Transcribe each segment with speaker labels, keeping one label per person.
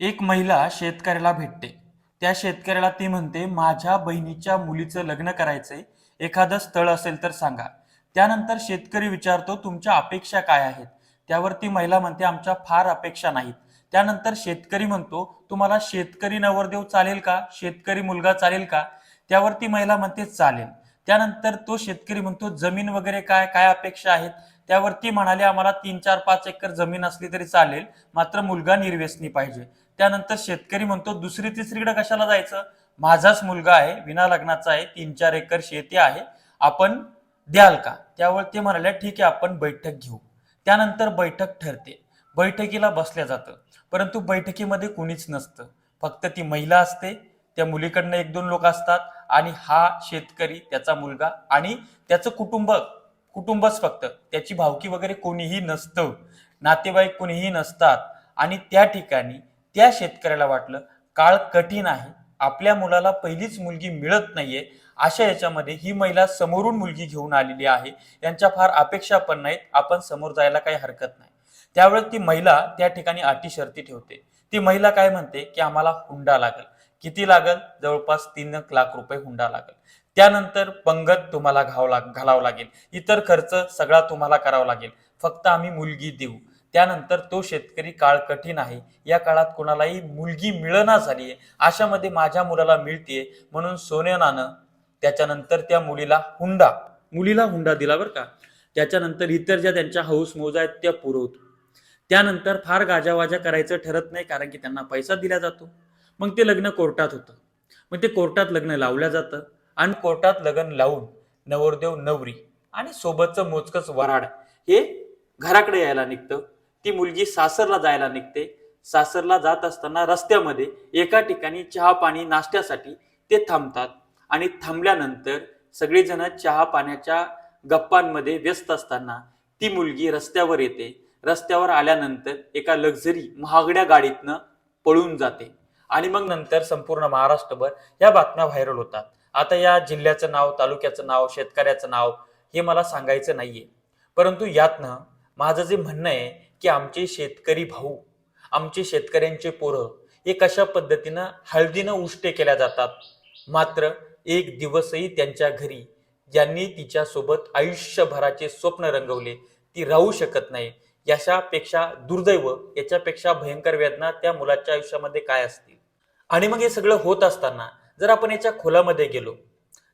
Speaker 1: एक महिला शेतकऱ्याला भेटते. त्या शेतकऱ्याला ती म्हणते माझ्या बहिणीच्या मुलीचं लग्न करायचंय. एखादं स्थळ असेल तर सांगा. त्यानंतर शेतकरी विचारतो तुमच्या अपेक्षा काय आहेत? त्यावर ती महिला म्हणते आमच्या फार अपेक्षा नाहीत. त्यानंतर शेतकरी म्हणतो तुम्हाला शेतकरी नवरदेव चालेल का? शेतकरी मुलगा चालेल का? त्यावर ती महिला म्हणते चालेल. त्यानंतर तो शेतकरी म्हणतो जमीन वगैरे काय? काय अपेक्षा आहेत? त्यावर ती म्हणाली आम्हाला तीन चार पाच एकर जमीन असली तरी चालेल. मात्र मुलगा निर्व्यसनी पाहिजे. त्यानंतर शेतकरी म्हणतो दुसरी तिसरीकडे कशाला जायचं? माझाच मुलगा आहे विना लग्नाचा आहे तीन चार एकर शेती आहे आपण द्याल का? त्यावर ते म्हणाले ठीक आहे आपण बैठक घेऊ. त्यानंतर बैठक ठरते. बैठकीला बसल्या जातं. परंतु बैठकीमध्ये कुणीच नसतं. फक्त ती महिला असते त्या मुलीकडनं एक दोन लोक असतात आणि हा शेतकरी त्याचा मुलगा आणि त्याचं कुटुंब कुटुंबच फक्त. त्याची भावकी वगैरे कोणीही नसतं. नातेवाईक कोणीही नसतात. आणि त्या ठिकाणी त्या शेतकऱ्याला वाटलं काळ कठीण आहे. आपल्या मुलाला पहिलीच मुलगी मिळत नाहीये. अशा याच्यामध्ये ही महिला समोरून मुलगी घेऊन आलेली आहे. यांच्या फार अपेक्षा पण नाहीत. आपण समोर जायला काही हरकत नाही. त्यावेळेस ती महिला त्या ठिकाणी अटी शर्ती ठेवते. ती महिला काय म्हणते? की आम्हाला हुंडा लागेल. किती लागेल? जवळपास तीन लाख रुपये हुंडा लागेल. त्यानंतर पंगत तुम्हाला घाव लाग घालावं लागेल. इतर खर्च सगळा तुम्हाला करावा लागेल. फक्त आम्ही मुलगी देऊ. त्यानंतर तो शेतकरी काळ कठीण आहे. या काळात कोणालाही मुलगी मिळना झाली आहे अशामध्ये माझ्या मुलाला मिळतीये म्हणून सोन्यानानं त्याच्यानंतर त्या मुलीला हुंडा मुलीला हुंडा दिला बरं का. त्याच्यानंतर इतर ज्या त्यांच्या हौस मौजा आहेत त्या पुरवतो. त्यानंतर फार गाजावाजा करायचं ठरत नाही कारण की त्यांना पैसा दिला जातो. मग ते लग्न कोर्टात होतं. मग ते कोर्टात लग्न लावलं जातं आणि कोर्टात लग्न लावून नवरदेव नवरी आणि सोबतचं मोजकच वराड हे घराकडे यायला निघतं. ती मुलगी सासरला जायला निघते. सासरला जात असताना रस्त्यामध्ये एका ठिकाणी चहा पाणी नाश्त्यासाठी ते थांबतात. आणि थांबल्यानंतर सगळेजण चहा पाण्याच्या गप्पांमध्ये व्यस्त असताना ती मुलगी रस्त्यावर येते. रस्त्यावर आल्यानंतर एका लक्झरी महागड्या गाडीतनं पळून जाते. आणि मग नंतर संपूर्ण महाराष्ट्रभर या बातम्या व्हायरल होतात. आता या जिल्ह्याचं नाव तालुक्याचं नाव शेतकऱ्याचं नाव हे मला सांगायचं नाहीये. परंतु यातनं माझं जे म्हणणं आहे की आमचे शेतकरी भाऊ आमचे शेतकऱ्यांचे पोरं हे कशा पद्धतीनं हळदीनं उष्टे केल्या जातात? मात्र एक दिवसही त्यांच्या घरी ज्यांनी तिच्यासोबत आयुष्यभराचे स्वप्न रंगवले ती राहू शकत नाही. याच्यापेक्षा दुर्दैव याच्यापेक्षा भयंकर वेदना त्या मुलाच्या आयुष्यामध्ये काय असतील? आणि मग हे सगळं होत असताना जर आपण याच्या खोलामध्ये गेलो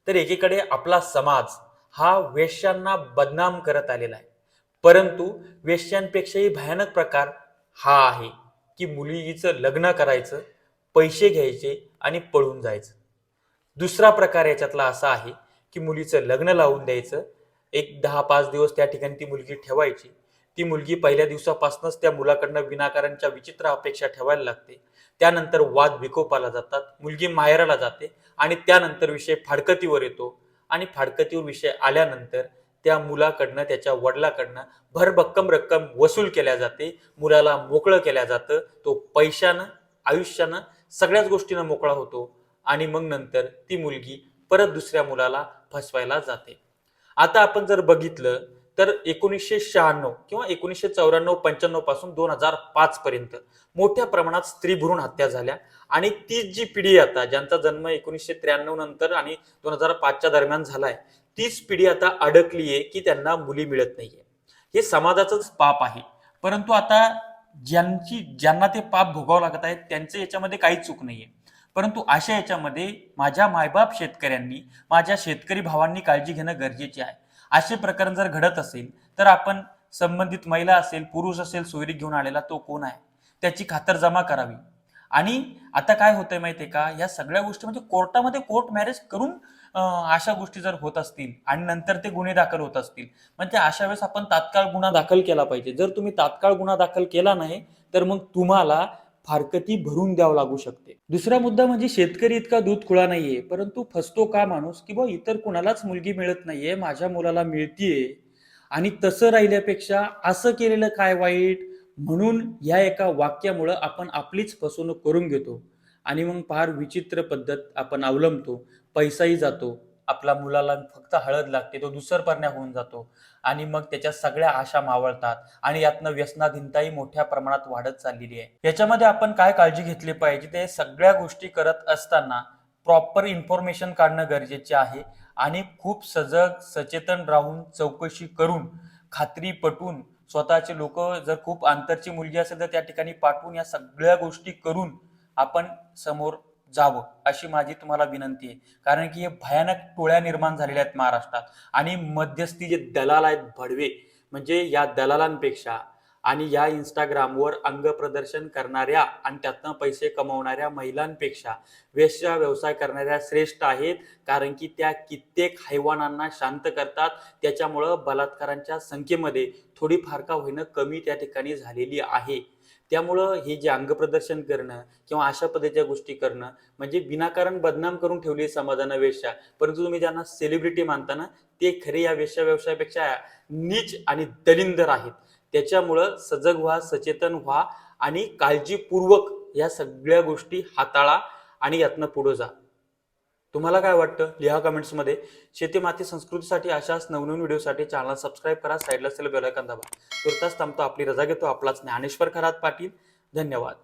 Speaker 1: तर एकीकडे आपला समाज हा वेश्यांना बदनाम करत आलेला आहे. परंतु वेश्यांपेक्षाही भयानक प्रकार हा आहे की मुलीचं लग्न करायचं पैसे घ्यायचे आणि पळून जायचं. दुसरा प्रकार याच्यातला असा आहे की मुलीचं लग्न लावून द्यायचं. एक दहा पाच दिवस त्या ठिकाणी ती मुलगी ठेवायची. ती मुलगी पहिल्या दिवसापासूनच त्या मुलाकडनं विनाकारणच्या विचित्र अपेक्षा ठेवायला लागते. त्यानंतर वाद विकोपाला जातात मुलगी माहेराला जाते आणि त्यानंतर विषय फाडकतीवर येतो आणि फाडकतीवर विषय आल्यानंतर त्या मुलाकडनं त्याच्या वडिलाकडनं भरभक्कम रक्कम वसूल केल्या जाते. मुलाला मोकळं केल्या जातं. तो पैशानं आयुष्यानं सगळ्याच गोष्टीनं मोकळा होतो आणि मग नंतर ती मुलगी परत दुसऱ्या मुलाला फसवायला जाते. आता आपण जर बघितलं तर एकोणीसशे शहाण्णव किंवा एकोणीसशे चौऱ्याण्णव पंच्याण्णवपासून दोन हजार पाच पर्यंत मोठ्या प्रमाणात स्त्री भ्रूण हत्या झाल्या आणि तीच जी पिढी आता ज्यांचा जन्म एकोणीसशे त्र्याण्णव नंतर आणि दोन हजार पाचच्या दरम्यान झालाय तीच पिढी आता अडकली आहे की त्यांना मुली मिळत नाहीये. हे समाजाचंच पाप आहे. परंतु आता ज्यांची ज्यांना ते पाप भोगावं लागत आहे त्यांचं याच्यामध्ये काहीच चूक नाहीये. परंतु अशा याच्यामध्ये माझ्या मायबाप शेतकऱ्यांनी माझ्या शेतकरी भावांनी काळजी घेणं गरजेचे आहे. असे प्रकरण जर घडत असेल तर आपण संबंधित महिला असेल पुरुष असेल सोयरी घेऊन आलेला तो कोण आहे? त्याची खातरजमा करावी. आणि आता काय होतंय माहितीये का? या सगळ्या गोष्टी म्हणजे कोर्टामध्ये कोर्ट मॅरेज करून अशा गोष्टी जर होत असतील आणि नंतर ते गुन्हे दाखल होत असतील म्हणजे अशा वेळेस आपण तात्काळ गुन्हा दाखल केला पाहिजे. जर तुम्ही तात्काळ गुन्हा दाखल केला नाही तर मग तुम्हाला फारकती भरून द्यावं लागू शकते. दुसरा मुद्दा म्हणजे शेतकरी इतका दूध खुळा नाहीये परंतु फसतो का माणूस? की बा इतर कुणालाच मुलगी मिळत नाहीये माझ्या मुलाला मिळतीये. आणि तसं राहिल्यापेक्षा असं केलेलं काय वाईट? म्हणून या एका वाक्यामुळं आपण आपलीच फसवणूक करून घेतो. आणि मग फार विचित्र पद्धत आपण अवलंबतो. पैसाही जातो. आपला मुलाला फक्त हळद लागते तो दुसरपर्ण्या होऊन जातो. आणि मग त्याच्या सगळ्या आशा मावळतात. आणि यातनं व्यसनाधीनताही मोठ्या प्रमाणात वाढत चाललेली आहे. याच्यामध्ये आपण काय काळजी घेतली पाहिजे? ते सगळ्या गोष्टी करत असताना प्रॉपर इन्फॉर्मेशन काढणं गरजेचे आहे. आणि खूप सजग सचेतन राहून चौकशी करून खात्री पटून स्वतःचे लोक जर खूप अंतरची मुलगी असेल तर त्या ठिकाणी पाठवून या सगळ्या गोष्टी करून आपण समोर जावं अशी माझी तुम्हाला विनंती आहे. कारण की हे भयानक टोळ्या निर्माण झालेल्या आहेत महाराष्ट्रात. आणि मध्यस्थी जे दलाल आहेत भडवे म्हणजे या दलालांपेक्षा आणि या इंस्टाग्रामवर अंग प्रदर्शन करणाऱ्या आणि त्यातनं पैसे कमवणाऱ्या महिलांपेक्षा वेश्या व्यवसाय करणाऱ्या श्रेष्ठ आहेत. कारण की त्या कित्येक हैवानांना शांत करतात. त्याच्यामुळं बलात्कारांच्या संख्येमध्ये थोडीफार का होईनं कमी त्या ठिकाणी झालेली आहे. त्यामुळं हे जे अंगप्रदर्शन करणं किंवा अशा पद्धतीच्या गोष्टी करणं म्हणजे विनाकारण बदनाम करून ठेवली समाजानं वेश्या. परंतु तुम्ही ज्यांना सेलिब्रिटी मानता ना ते खरे या वेश्या व्यवसायापेक्षा नीच आणि दलिंदर आहेत. त्याच्यामुळं सजग व्हा सचेतन व्हा आणि काळजीपूर्वक या सगळ्या गोष्टी हाताळा आणि यातनं पुढं जा. तुम्हाला काय वाटतं? लिहा कमेंट्समध्ये. शेती माती संस्कृतीसाठी अशाच नवनवीन व्हिडिओसाठी चॅनल सबस्क्राईब करा. साईडला असलेलं बेलायकन दाबा. तुर्तास थांबतो. आपली रजा घेतो. आपलाच ज्ञानेश्वर खरात पाटील. धन्यवाद.